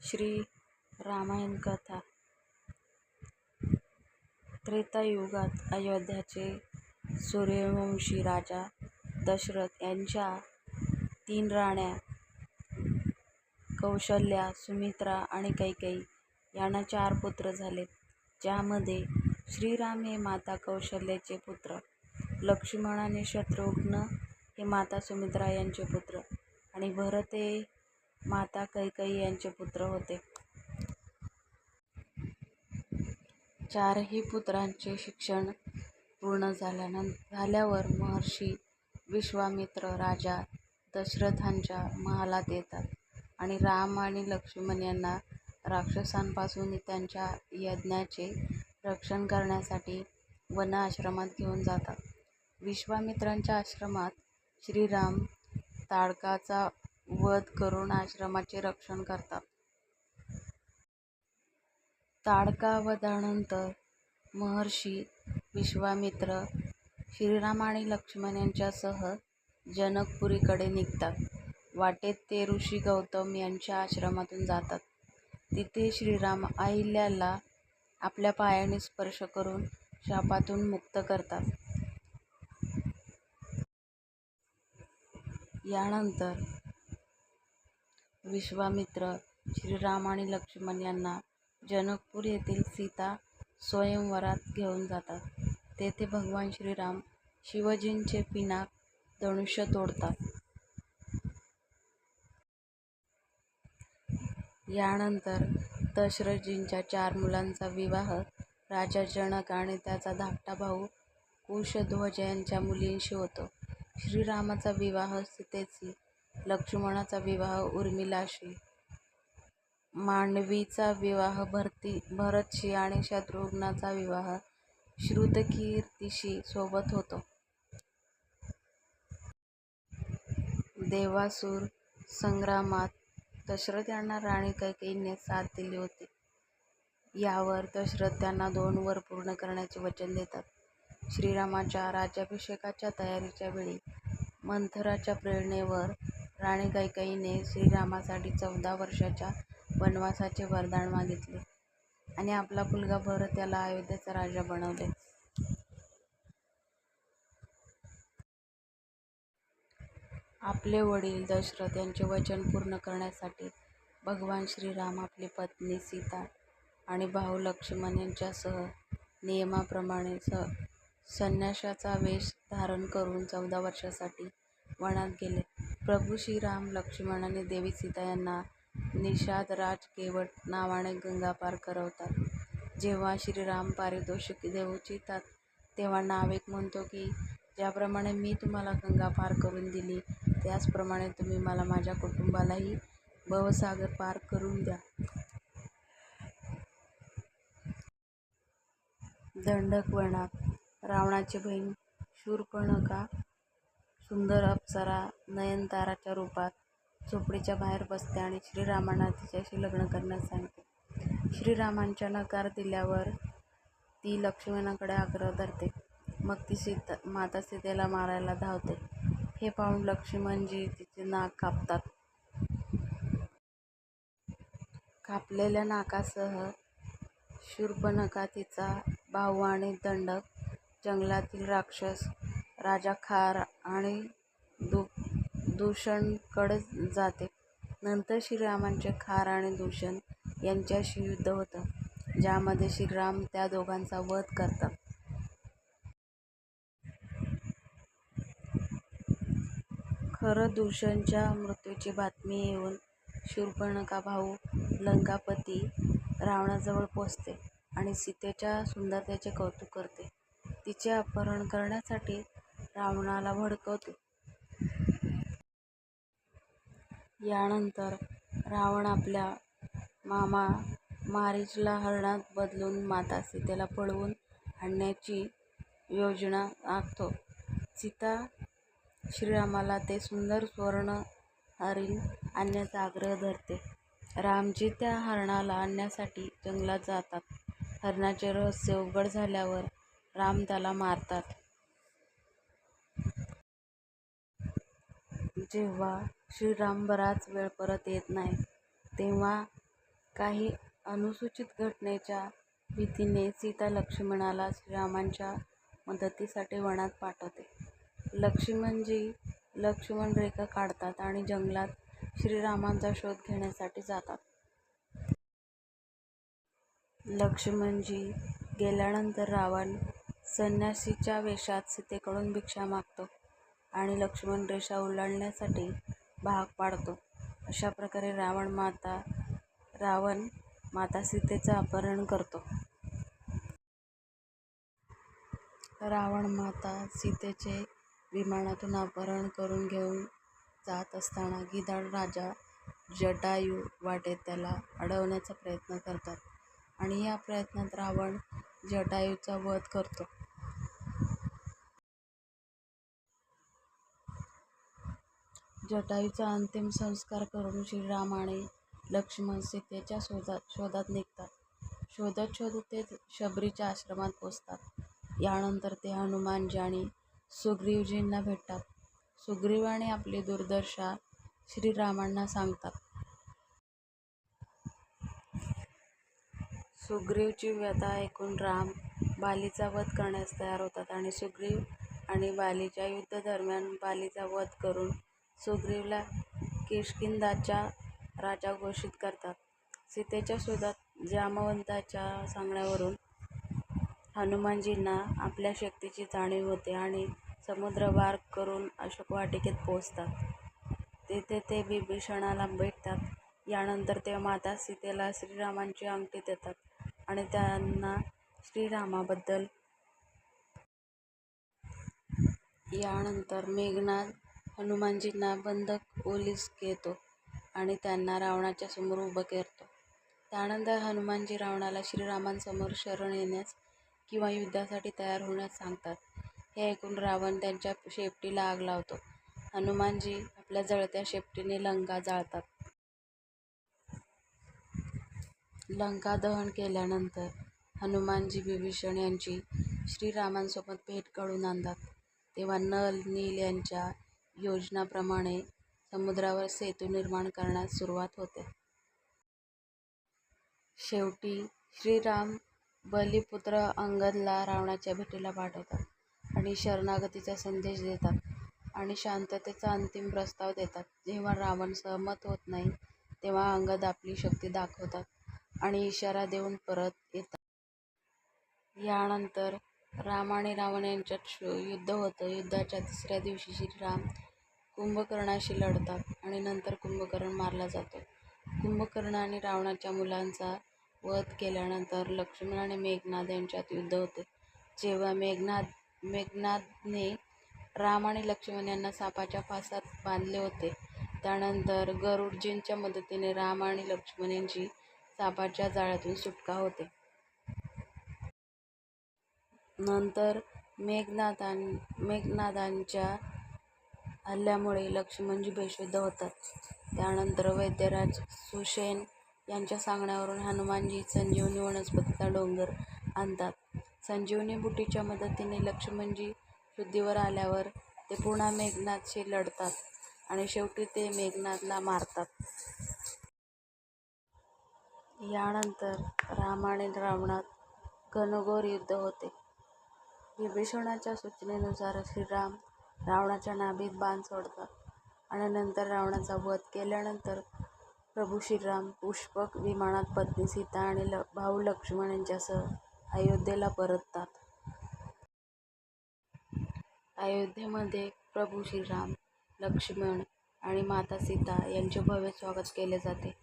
श्री रामायण कथा त्रेतायुगात अयोध्याचे सूर्यवंशी राजा दशरथ यांच्या तीन राण्या कौशल्या सुमित्रा आणि कैकेयी यांना चार पुत्र झाले. ज्यामध्ये श्रीराम हे माता कौशल्याचे पुत्र, लक्ष्मण आणि शत्रुघ्न हे माता सुमित्रा यांचे पुत्र आणि भरत हे माता कैकेयी यांचे पुत्र होते. चारही पुत्रांचे शिक्षण पूर्ण झाल्यावर महर्षी विश्वामित्र राजा दशरथांच्या महालात येतात आणि राम आणि लक्ष्मण यांना राक्षसांपासून त्यांच्या यज्ञाचे रक्षण करण्यासाठी वन आश्रमात घेऊन जातात. विश्वामित्रांच्या आश्रमात श्रीराम ताडकाचा वध करून आश्रमाचे रक्षण करतात. ताडकावधानंतर महर्षी विश्वामित्र श्रीराम आणि लक्ष्मण यांच्यासह जनकपुरीकडे निघतात. वाटेत ते ऋषी गौतम यांच्या आश्रमातून जातात. तिथे श्रीराम अहिल्याला आपल्या पायाने स्पर्श करून शापातून मुक्त करतात. यानंतर विश्वामित्र श्रीराम आणि लक्ष्मण यांना जनकपूर येथील सीता स्वयंवरात घेऊन जातात. तेथे भगवान श्रीराम शिवजींचे पिनाक धनुष्य तोडतात. यानंतर दशरथजींच्या चार मुलांचा विवाह राजा जनक आणि त्याचा धाकटा भाऊ कुशध्वज यांच्या मुलींशी होतो. श्रीरामाचा विवाह सीतेची लक्ष्मणाचा विवाह उर्मिलाशी, मांडवीचा विवाह भरतशी आणि शत्रुघ्नाचा विवाह श्रुतकीर्तीशी सोबत होतो. देवासुर संग्रामात दशरथ यांना राणी कैकेयीने साथ दिली होती. यावर दशरथ त्यांना दोन वर पूर्ण करण्याचे वचन देतात. श्रीरामाच्या राज्याभिषेकाच्या तयारीच्या वेळी मंथराच्या प्रेरणेवर राणी कैकेयीने श्रीरामासाठी चौदा वर्षाच्या वनवासाचे वरदान मागितले आणि आपला मुलगा भरत याला अयोध्येचा राजा बनवले. आपले वडील दशरथ यांचे वचन पूर्ण करण्यासाठी भगवान श्रीराम आपली पत्नी सीता आणि भाऊ लक्ष्मण यांच्यासह नियमाप्रमाणे स संन्याशाचा वेष धारण करून चौदा वर्षासाठी वनात गेले. प्रभू श्रीराम, लक्ष्मण आणि देवी सीता यांना निषाद राज केवट नावाने गंगा पार करवतात. जेव्हा श्रीराम पारितोषिक देऊ इच्छितात तेव्हा नाविक म्हणतो की ज्याप्रमाणे मी तुम्हाला गंगा पार करून दिली त्याचप्रमाणे तुम्ही मला माझ्या कुटुंबालाही भवसागर पार करून द्या. दंडकवनात रावणाची बहीण शूर्पणखा सुंदर अप्सरा नयनताराच्या रूपात झोपडीच्या बाहेर बसते आणि श्रीरामांना तिच्याशी लग्न करण्यास सांगते. श्रीरामांच्या नकार दिल्यावर ती लक्ष्मणाकडे आग्रह धरते. मग ती माता सीतेला मारायला धावते. हे पाहून लक्ष्मणजी तिचे नाक कापतात. कापलेल्या नाकासह शूर्पणखा, तिचा भाऊ आणि दंडक जंगलातील राक्षस राजा खार आणि दूषणकडे जाते. नंतर श्रीरामांचे खार आणि दूषण यांच्याशी युद्ध होतं, ज्यामध्ये श्रीराम त्या दोघांचा वध करतात. खरं दूषणच्या मृत्यूची बातमी येऊन शूर्पणखा भाऊ लंकापती रावणाजवळ पोचते आणि सीतेच्या सुंदरतेचे कौतुक करते. तिचे अपहरण करण्यासाठी रावणाला भडकवतो यानंतर रावण आपल्या मामा मारीचला हरणात बदलून माता सीतेला पळवून आणण्याची योजना आखतो. सीता श्रीरामाला ते सुंदर स्वर्ण हरिण आणण्याचा आग्रह धरते. रामजी त्या हरणाला आणण्यासाठी जंगलात जातात. हरणाचे रहस्य उघड झाल्यावर राम त्याला मारतात. जेव्हा श्रीराम बराच वेळ परत येत नाही तेव्हा काही अनुसूचित घटनेच्या भीतीने सीता लक्ष्मणाला श्रीरामांच्या मदतीसाठी वनात पाठवते. लक्ष्मणजी लक्ष्मण रेखा काढतात आणि जंगलात श्रीरामांचा शोध घेण्यासाठी जातात. लक्ष्मणजी गेल्यानंतर रावण संन्यासीच्या वेषात सीतेकडून भिक्षा मागतो आणि लक्ष्मण रेषा ओलांडण्यासाठी भाग पाडतो. अशा प्रकारे रावण माता सीतेचं अपहरण करतो. रावण माता सीतेचे विमानातून अपहरण करून घेऊन जात असताना गिधाड राजा जटायू वाटेत त्याला अडवण्याचा प्रयत्न करतात आणि या प्रयत्नात रावण जटायूचा वध करतो. जटायूचा अंतिम संस्कार करून श्रीराम आणि लक्ष्मण सीतेच्या शोधात शोधात निघतात. शोधत शोधत ते शबरीच्या आश्रमात पोहोचतात. यानंतर ते हनुमानजी आणि सुग्रीवजींना भेटतात. सुग्रीवाने आपली दुर्दशा श्रीरामांना सांगतात. सुग्रीवची व्यथा ऐकून राम बालीचा वध करण्यास तयार होतात आणि सुग्रीव आणि बालीच्या युद्धादरम्यान बालीचा वध करून सुग्रीवला किष्किंधाचा राजा घोषित करतात. सीतेच्या शोधात जामवंताच्या सांगण्यावरून हनुमानजींना आपल्या शक्तीची जाणीव होते आणि समुद्र पार करून अशोकवाटिकेत पोहोचतात. तिथे ते विभीषणाला भेटतात. यानंतर ते माता सीतेला श्रीरामांची अंगठी देतात आणि त्यांना श्रीरामाबद्दल यानंतर मेघनाद हनुमानजींना बंधक ओलीस घेतो आणि त्यांना रावणाच्या समोर उभं करतो. त्यानंतर हनुमानजी रावणाला श्रीरामांसमोर शरण येण्यास किंवा युद्धासाठी तयार होण्यास सांगतात. हे ऐकून रावण त्यांच्या शेपटीला आग लावतो. हनुमानजी आपल्या जळत्या शेपटीने लंका जाळतात. लंका दहन केल्यानंतर हनुमानजी विभीषण यांची श्रीरामांसोबत भेट घडून आणतात. तेव्हा नल, नील यांच्या योजनांप्रमाणे समुद्रावर सेतू निर्माण करण्यास सुरुवात होते. शेवटी श्रीराम बलीपुत्र अंगदला रावणाच्या भेटीला पाठवतात आणि शरणागतीचा संदेश देतात आणि शांततेचा अंतिम प्रस्ताव देतात. जेव्हा रावण सहमत होत नाही तेव्हा अंगद आपली शक्ती दाखवतात आणि इशारा देऊन परत येतात. यानंतर राम आणि रावण यांच्यात युद्ध होतं. युद्धाच्या तिसऱ्या दिवशी श्रीराम कुंभकर्णाशी लढतात आणि नंतर कुंभकर्ण मारला जातो. कुंभकर्ण आणि रावणाच्या मुलांचा वध केल्यानंतर लक्ष्मण आणि मेघनाद यांच्यात युद्ध होते. जेव्हा मेघनाद मेघनादने राम आणि लक्ष्मण यांना सापाच्या फासात बांधले होते. त्यानंतर गरुडजींच्या मदतीने राम आणि लक्ष्मण यांची सापाच्या जाळ्यातून सुटका होते. नंतर मेघनादाच्या हल्ल्यामुळे लक्ष्मणजी बेशुद्ध होतात. त्यानंतर वैद्यराज सुषेण यांच्या सांगण्यावरून हनुमानजी संजीवनी वनस्पतीचा डोंगर आणतात. संजीवनी बुटीच्या मदतीने लक्ष्मणजी शुद्धीवर आल्यावर ते पुन्हा मेघनादशी लढतात आणि शेवटी ते मेघनादला मारतात. यानंतर राम आणि रावणात घनघोर युद्ध होते. विभीषणाच्या सूचनेनुसार श्रीराम रावणाच्या नाभीत बाण सोडतात आणि नंतर रावणाचा वध केल्यानंतर प्रभू श्रीराम पुष्पक विमानात पत्नी सीता आणि ल भाऊ लक्ष्मण यांच्यासह अयोध्येला परततात. अयोध्येमध्ये प्रभू श्रीराम, लक्ष्मण आणि माता सीता यांचे भव्य स्वागत केले जाते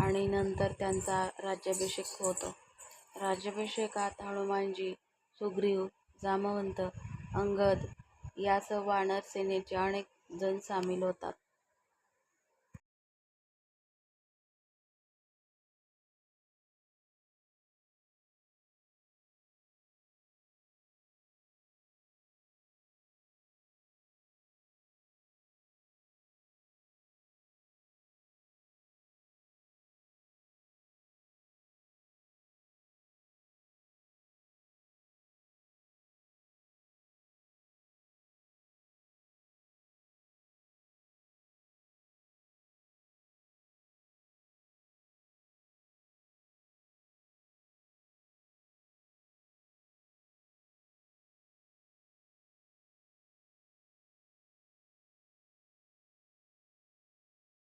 आणि नंतर त्यांचा राज्याभिषेक होतो. राज्याभिषेकात हनुमानजी, सुग्रीव, जामवंत, अंगद यास वानर सेनेचे अनेक जण सामील होतात.